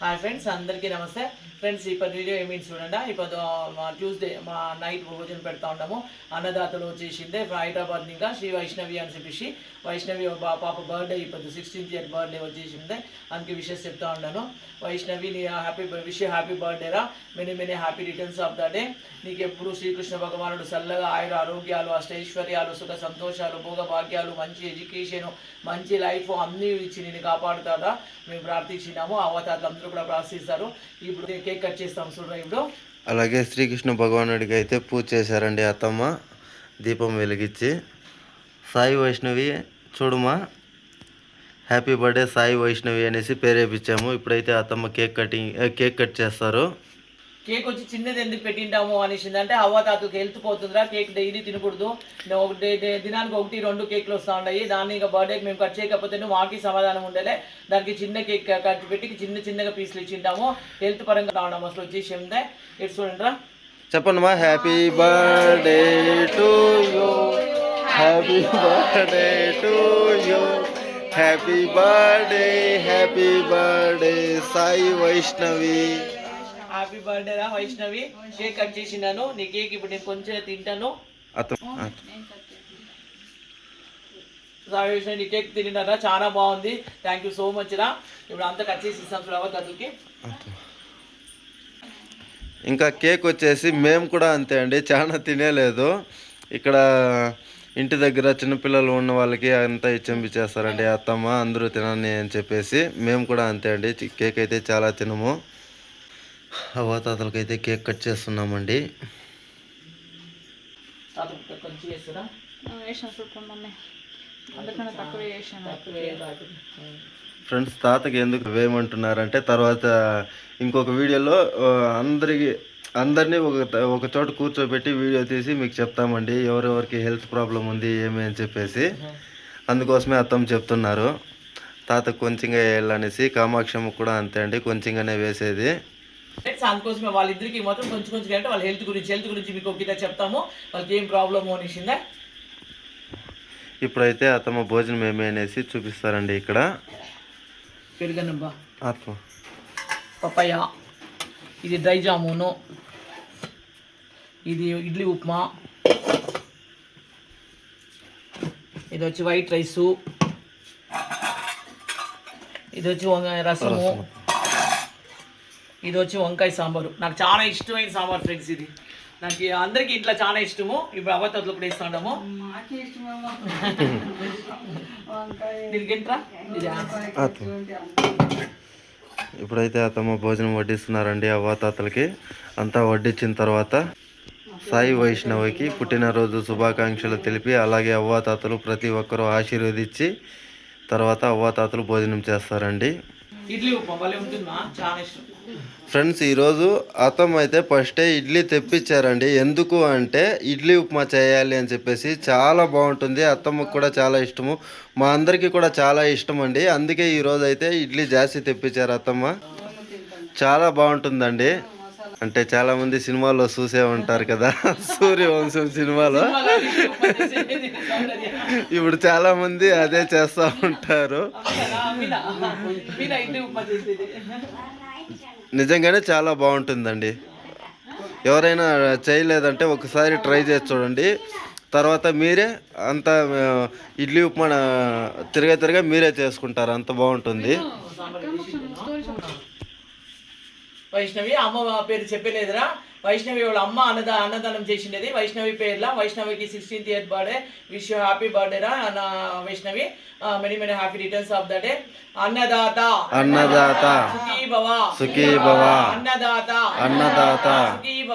Hi friends అందరికీ నమస్తే. Friends ఇప్పుడు వీడియో ఏమీ చూడండి? ఇప్పుడు మా ట్యూస్డే మా నైట్ భోజనం పెడతా ఉండము అన్నదాతలు వచ్చేసిందే. హైదరాబాద్ ఇంకా శ్రీ వైష్ణవి అని చెప్పేసి వైష్ణవి పాప బర్త్డే ఇప్పుడు సిక్స్టీన్త్ ఇయర్ బర్త్డే వచ్చేసిందే. అందుకే విషెస్ చెప్తా ఉన్నాను. వైష్ణవి నీ హ్యాపీ విష్ హ్యాపీ బర్త్డే రా. Many many happy returns of the day నీకు ఎప్పుడు శ్రీకృష్ణ భగవానుడు చల్లగా ఆయుర ఆరోగ్యాలు అష్టైశ్వర్యాలు సుఖ సంతోషాలు భోగ భాగ్యాలు మంచి ఎడ్యుకేషన్ మంచి లైఫ్ అన్నీ ఇచ్చి నేను కాపాడుతాడా? మేము ప్రార్థించినాము. అవతారులు చేతులు కూడా ప్రార్థిస్తారు ఇప్పుడు కేక్ కట్ చేస్తాం చూడరా ఇప్పుడు. అలాగే శ్రీకృష్ణ భగవానుడికి అయితే పూజ చేశారండి అత్తమ్మ. దీపం వెలిగించి. సాయి వైష్ణవి చూడుమా. హ్యాపీ బర్త్డే సాయి వైష్ణవి అనేసి పేరేపించాము ఇప్పుడైతే అత్తమ్మ కేక్ కటింగ్ కేక్ కట్ చేస్తారు. కేక్ వచ్చి చిన్నది ఎందుకు పెట్టింటాము అనేసింది. అంటే అవ్వ తాతకు హెల్త్ పోతుందిరా కేక్ డైలీ తినకూడదు. ఒకటి దినానికి ఒకటి రెండు కేక్లు వస్తూ ఉన్నాయి దాన్ని ఇంకా బర్త్డేకి మేము కట్ చేయకపోతే మాకి సమాధానం ఉండలే. దానికి చిన్న కేక్ కట్ పెట్టి చిన్న చిన్నగా పీసులు ఇచ్చింటాము. హెల్త్ పరంగా రావడం అసలు వచ్చేసి ఉందే ఇటు చూడండి రా. చెప్పండి happy birthday to you happy birthday to you happy birthday happy birthday Sai Vaishnavi happy birthday రా వైష్ణవి. కేక్ కట్ చేసినాను నీ కేక్ ఇప్పుడు నేను కొంచెం తింటాను. వైష్ణవి నీ కేక్ తిన్నారా? చాలా బాగుంది. థ్యాంక్ యూ సో మచ్ రా. ఇప్పుడు అంతా కట్ చేసి ఇస్తాం ఫ్లవర్ కదులకి ఇంకా కేక్ వచ్చేసి మేము కూడా అంతే అండి. చాలా తినేలేదు. ఇక్కడ ఇంటి దగ్గర చిన్నపిల్లలు ఉన్న వాళ్ళకి అంతా ఇచ్చంపి చేస్తారండి. అత్తమ్మ అందరూ తినని అని చెప్పేసి మేము కూడా అంతే అండి. కేక్ అయితే చాలా తినము. అవ్వతాతలకైతే కేక్ కట్ చేస్తున్నామండి. ఫ్రెండ్స్ తాతకి ఎందుకు వేయమంటున్నారంటే తర్వాత ఇంకొక వీడియోలో అందరికి అందరినీ ఒక ఒక చోట కూర్చోబెట్టి వీడియో తీసి మీకు చెప్తామండి. ఎవరెవరికి హెల్త్ ప్రాబ్లం ఉంది ఏమి అని చెప్పేసి. అందుకోసమే అత్తమ్మ చెప్తున్నారు. తాత కొంచెంగా వేయాలనేసి కామాక్షమ్మ కూడా అంతే అండి కొంచెంగానే వేసేది. అందుకోసమే వాళ్ళిద్దరికి మాత్రం కొంచెం కొంచెం అంటే వాళ్ళ హెల్త్ గురించి హెల్త్ గురించి మీకు ఒక గిట్ట చెప్తాము. వాళ్ళకి ఏం ప్రాబ్లము అనేసిందా ఇప్పుడైతే అత్తమ్మ భోజనం ఏమి అనేసి చూపిస్తారండి ఇక్కడ. పెరుగనబ్బా ఆత్మ ఇది డ్రై జామును. ఇది ఇడ్లీ ఉప్మా. ఇది వచ్చి వైట్ రైసు ఇది వచ్చి రసము. ఇది వచ్చి వంకాయ సాంబారు. నాకు చాలా ఇష్టమైన సాంబార్ ఫ్రెండ్స్ ఇది. నాకు అందరికీ ఇంట్లో చాలా ఇష్టము. ఇప్పుడు అవతలు కూడా? ఆత్మ ఇప్పుడైతే అత్తమ్మ భోజనం వడ్డిస్తున్నారండి అవ్వాతాతలకి. అంతా వడ్డించిన తర్వాత సాయి వైష్ణవికి పుట్టినరోజు శుభాకాంక్షలు తెలిపి అలాగే అవ్వాతాతలు ప్రతి ఒక్కరూ ఆశీర్వదించి తర్వాత అవ్వాతాతలు భోజనం చేస్తారండి. ఇడ్లీ ఉప్మా భలే ఉంటుందా? చాలా ఇష్టం. ఫ్రెండ్స్ ఈరోజు అత్తమ్మ అయితే ఫస్టే ఇడ్లీ తెప్పించారండి. ఎందుకు అంటే ఇడ్లీ ఉప్మా చేయాలి అని చెప్పేసి చాలా బాగుంటుంది. అత్తమ్మకు కూడా చాలా ఇష్టము. మా అందరికీ కూడా చాలా ఇష్టం అండి. అందుకే ఈరోజు అయితే ఇడ్లీ జాస్తి తెప్పించారు అత్తమ్మ. చాలా బాగుంటుందండి. అంటే చాలా మంది సినిమాల్లో చూసే ఉంటారు కదా. సూర్యవంశం సినిమాలో. ఇప్పుడు చాలా మంది అదే చేస్తూ ఉంటారు. నిజంగానే చాలా బాగుంటుందండి. ఎవరైనా చేయలేదంటే ఒకసారి ట్రై చేసి చూడండి. తర్వాత మీరే అంత ఇడ్లీ ఉప్మా తిరగ తిరగ మీరే చేసుకుంటారు. అంత బాగుంటుంది. వైష్ణవి అమ్మ పేరు చెప్పలేదురా. వైష్ణవి వాళ్ళ అమ్మ అన్నద అన్నదానం చేసిండేది. వైష్ణవి పేర్ల వైష్ణవికి sixteenth year birthday wish happy birthday రా అన్న Vaishnavi. Many many happy returns of the day అన్నదాత. అన్నదాత. సుఖీ భవ సుఖీ భవ అన్నదాత. అన్నదాత. సుఖీ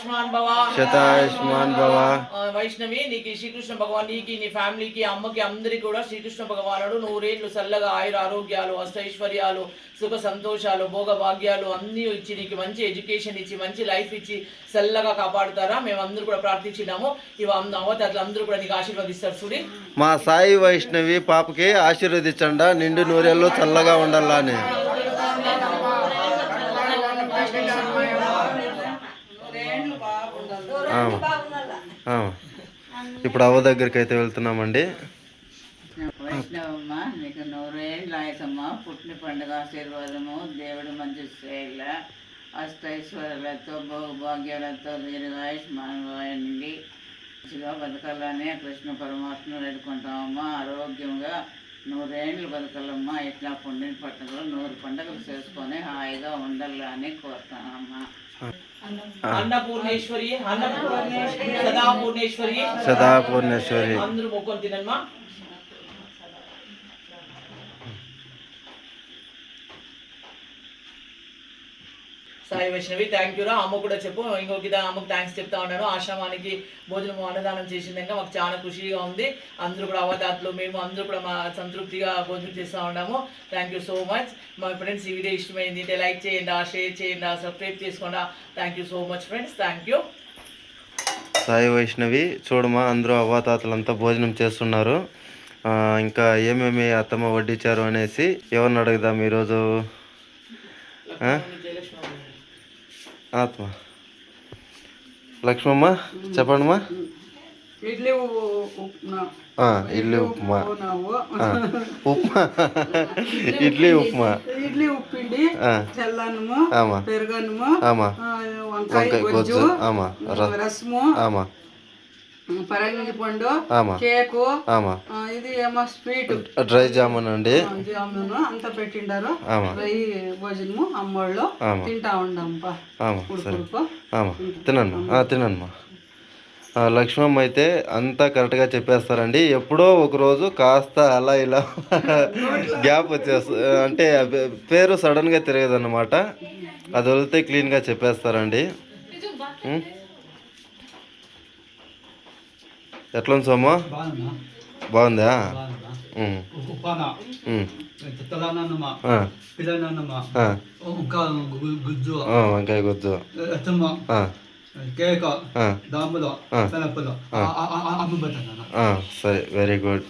శతాయుష్మాన్ భవ శతాయుష్మాన్ భవ వైష్ణవి నీకు శ్రీకృష్ణ భగవాన్ నీకు నీ ఫ్యామిలీకి అమ్మకి అందరికి కూడా శ్రీకృష్ణ భగవానుడు. నూరేళ్ళు చల్లగా ఆయుర ఆరోగ్యాలు అష్టైశ్వర్యాలు సుఖ సంతోషాలు భోగ భాగ్యాలు అన్నీ ఇచ్చి నీకు మంచి ఎడ్యుకేషన్ ఇచ్చి మంచి లైఫ్ ఇచ్చి చల్లగా కాపాడుతారా? మేము అందరూ కూడా ప్రార్థించినాము. ఇవి అవతారులు అందరూ కూడా నీకు ఆశీర్వదిస్తారు చూడి. మా సాయి వైష్ణవి పాపకి ఆశీర్వదించండా నిండు నూరేళ్ళు చల్లగా ఉండాలా ఇప్పుడు అవ్వ దగ్గరికి అయితే వెళ్తున్నామండి. వైష్ణవమ్మ నీకు నూరేళ్ళు ఆయసమ్మ. పుట్టిన పండుగ ఆశీర్వాదము. దేవుడు మంచి శ్రేయల అష్టైశ్వర్యాలతో భోగభాగ్యాలతో దీర్ఘాయుష్మానండి మంచిగా బతకాలని కృష్ణ పరమాత్మను వేడుకుంటామమ్మా. ఆరోగ్యంగా నూరేళ్ళు బతకాలమ్మా. ఇట్లా పుండిన పండుగలు నూరు పండుగలు చేసుకొని హాయిగా ఉండాలని కోరుతానమ్మా. అన్నపూర్ణేశ్వరి అన్నపూర్ణేశ్వరి సదాపూర్ణేశ్వరి. సదా పూర్ణేశ్వరి అందరూ మొక్కలు తినమ్మా. సాయి వైష్ణవి థ్యాంక్ యూ రా. అమ్మ కూడా చెప్పు. ఇంకొక ఇదా అమ్మకు థ్యాంక్స్ చెప్తా ఉన్నాను. ఆశ్రమానికి భోజనం అన్నదానం చేసిందాక మాకు చాలా ఖుషిగా ఉంది. అందరూ కూడా అవతాతలు మేము అందరూ కూడా మా సంతృప్తిగా భోజనం చేస్తూ ఉన్నాము. థ్యాంక్ యూ సో మచ్ మా ఫ్రెండ్స్ ఈ వీడియో ఇష్టమైంది అంటే లైక్ చేయండి షేర్ చేయండి సబ్స్క్రైబ్ చేసుకోండి. Thank you so much friends thank you Sai Vaishnavi చూడమా అందరూ అవ్వాతాతలంతా భోజనం చేస్తున్నారు. ఇంకా ఏమేమి అత్తమ్మ వడ్డించారు అనేసి ఎవరిని అడుగుదాం ఈరోజు? ఆత్మ లక్ష్మమ్మ చెప్పండమ్మా ఇడ్లీ ఉప్మా ఆ, ఇడ్లీ ఉప్మా ನಾವು. ఆ, ఉప్మా ఇడ్లీ ఉప్మా ఇడ్లీ ఉప్పిండి ఆ, తెల్లన్నము ఆమా పెరుగన్నము ఆమా ఆ, వంకాయ వంకాయ గొజ్జు గొజ్జు ఆమా ర- రసము ఆమా పరంగి పండు కేకు ఇది ఏమో స్వీట్. డ్రై జామున్ అండి. జామును అంతా పెట్టిండారు. ఈ భోజనము అమ్మోళ్ళు. తింటా ఆమా తినమ్మా. తినమ్మా. లక్ష్మమ్మ అయితే అంతా కరెక్ట్గా చెప్పేస్తారండి. ఎప్పుడో ఒక రోజు కాస్త అలా ఇలా గ్యాప్ వచ్చేస్తుంది అంటే పేరు సడన్గా తిరగదన్నమాట. అది వదిలితే క్లీన్గా చెప్పేస్తారండి. కేక. ఆ, దాములు ఆ. శనపలు అమ్మబెట్టాను ఆ, సరే వెరీ గుడ్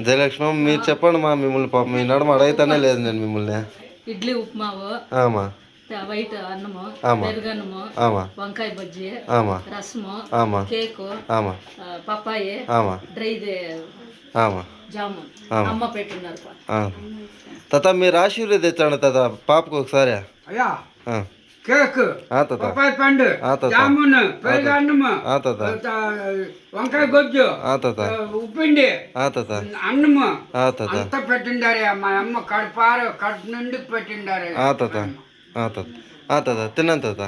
జయలక్ష్మ మీరు చెప్పండి మా మిమ్మల్ని పాపం. మీ నడమ అడగతానే లేదు నేను మిమ్మల్ని. ఇడ్లీ ఉప్మావు? వైట్ అన్నము. పెరుగన్నము వంకాయ బజ్జీ ఆమా. రసము ఆమా. కేకు పప్పాయి ఆమా. డ్రైది ఆమా. జామున్ ఆమా. అమ్మ పెట్టున్నారు. తాత మీరు ఆశీర్వదించండి తాత పాపకు ఒకసారి. కేక్ ఆ తాత. పప్పాయి పండు జామున్ పెరుగన్నము ఆ తాత. వంకాయ గొజ్జు ఆ తాత. ఉప్పిండి ఆ తాత. అన్నము. ఆ తాత. అంతా పెట్టిండారే మా అమ్మ కడుపారు కడుపు నుండి పెట్టిండారే. ఆ తాత తాత తిన్నాను తాత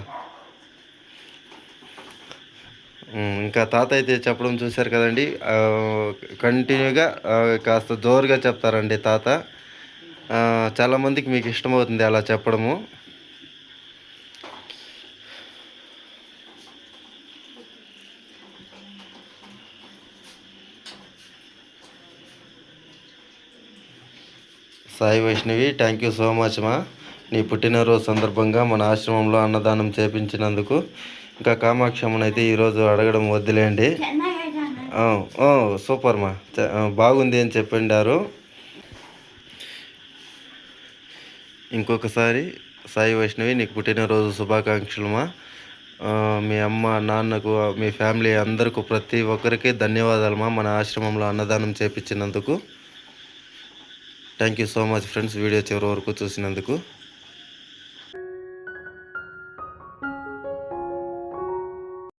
ఇంకా తాత అయితే చెప్పడం చూశారు కదండి కంటిన్యూగా కాస్త జోరుగా చెప్తారండి తాత చాలామందికి మీకు ఇష్టమవుతుంది అలా చెప్పడము Sai Vaishnavi thank you so much మా నీ పుట్టినరోజు సందర్భంగా మన ఆశ్రమంలో అన్నదానం చేపించినందుకు ఇంకా కామాక్షమ్మనైతే అయితే ఈరోజు అడగడం వద్దులేండి. ఆ, సూపర్ మా. బాగుంది అని చెప్పిండారు. ఇంకొకసారి సాయి వైష్ణవి నీకు పుట్టినరోజు శుభాకాంక్షలు మా. మీ అమ్మ నాన్నకు మీ ఫ్యామిలీ అందరికీ ప్రతి ఒక్కరికి ధన్యవాదాలు మా మన ఆశ్రమంలో అన్నదానం చేపించినందుకు. Thank you so much friends video చివరి వరకు చూసినందుకు.